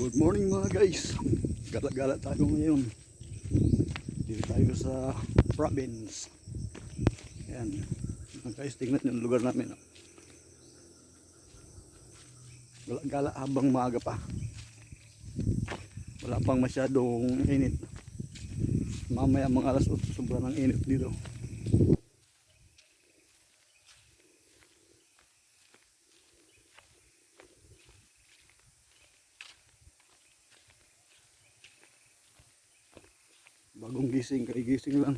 Good morning mga guys. Gala-gala tayo ngayon. Dito tayo sa province. Ayan. Mga guys, tingnan yung lugar namin. Gala-gala habang maaga pa. Wala pang masyadong init. Mamaya mga alas 8, sobrang ng init dito. Bagong gising, kaigising lang.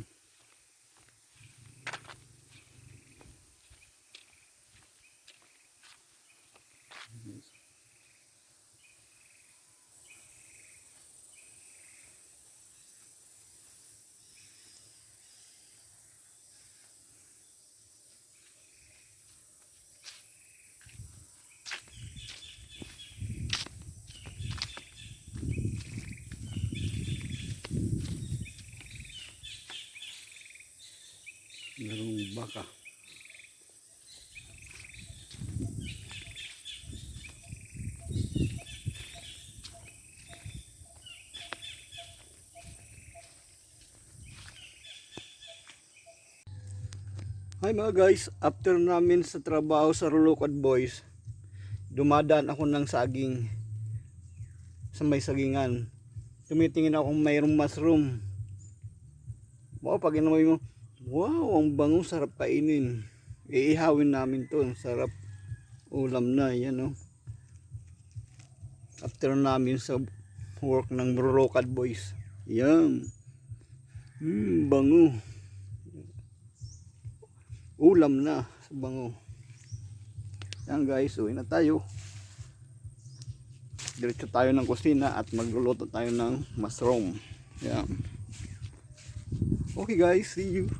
Merong baka. Hi mga guys, after namin sa trabaho sa Rulukad Boys, dumadaan ako ng saging sa may sagingan. Tumitingin ako kung mayroong mushroom. Wow, pag inamoy mo, wow, ang bango, sarap kainin. Iihawin namin to, sarap ulam na, yan oh. After namin sa work ng Rulukad Boys. Yan. Hmm, bango ulam na bango. Yan guys, uwi na tayo. Diretso tayo ng kusina at magluluto tayo ng mushroom. Yan. Okay guys, see you.